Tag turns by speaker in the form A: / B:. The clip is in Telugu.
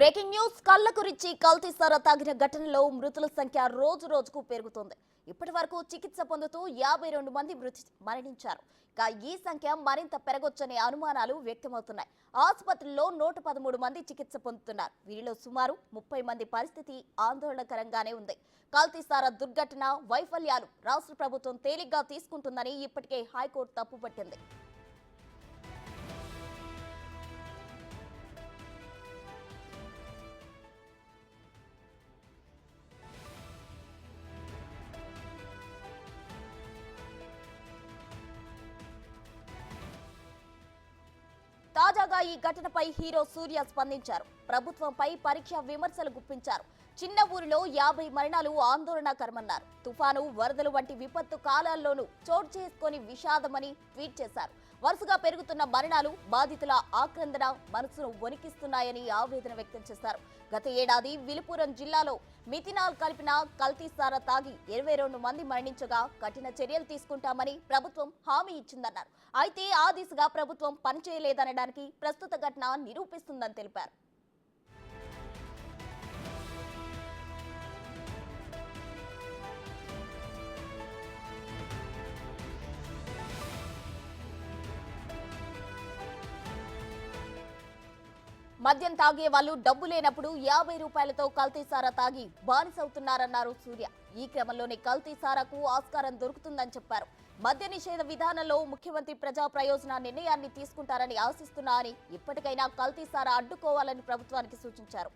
A: బ్రేకింగ్ న్యూస్ కళ్ళకు రిచ్చి కల్తీ సారా తాగిన ఘటనలో మృతుల సంఖ్య రోజు రోజుకు పెరుగుతుంది. ఇప్పటి వరకు చికిత్స పొందుతూ యాభై రెండు మంది మృతి మరణించారు. ఇక ఈ సంఖ్య మరింత పెరగొచ్చనే అనుమానాలు వ్యక్తమవుతున్నాయి. ఆసుపత్రిలో నూట పదమూడు మంది చికిత్స పొందుతున్నారు. వీరిలో సుమారు ముప్పై మంది పరిస్థితి ఆందోళనకరంగానే ఉంది. కల్తీసారా దుర్ఘటన వైఫల్యాలు రాష్ట్ర ప్రభుత్వం తేలిగ్గా తీసుకుంటుందని ఇప్పటికే హైకోర్టు తప్పుపట్టింది. ఈ ఘటనపై హీరో సూర్య స్పందించారు. ప్రభుత్వంపై పరీక్ష విమర్శలు గుప్పించారు. చిన్న ఊరిలో యాభై మరణాలు ఆందోళనకరమన్నారు తుఫాను వరదలు వంటి విపత్తు కాలాల్లోనూ చోటు చేసుకొని విషాదమని ట్వీట్ చేశారు. వరుసగా పెరుగుతున్న మరణాలు బాధితుల ఆక్రందన మనసును వణికిస్తున్నాయని ఆవేదన వ్యక్తం చేశారు. గత ఏడాది విలుపురం జిల్లాలో మిథినాల్ కలిపిన కల్తీసార తాగి ఇరవై రెండు మంది మరణించగా కఠిన చర్యలు తీసుకుంటామని ప్రభుత్వం హామీ ఇచ్చిందన్నారు. అయితే ఆ దిశగా ప్రభుత్వం పనిచేయలేదనడానికి ప్రస్తుత ఘటన నిరూపిస్తుందని తెలిపారు. మద్యం తాగే వాళ్ళు డబ్బు లేనప్పుడు యాభై రూపాయలతో కల్తీసారా తాగి బానిసవుతున్నారన్నారు సూర్య. ఈ క్రమంలోనే కల్తీసారాకు ఆస్కారం దొరుకుతుందని చెప్పారు. మద్య నిషేధ విధానంలో ముఖ్యమంత్రి ప్రజా ప్రయోజన నిర్ణయాన్ని తీసుకుంటారని ఆశిస్తున్నా అని ఇప్పటికైనా కల్తీసారా అడ్డుకోవాలని ప్రభుత్వానికి సూచించారు.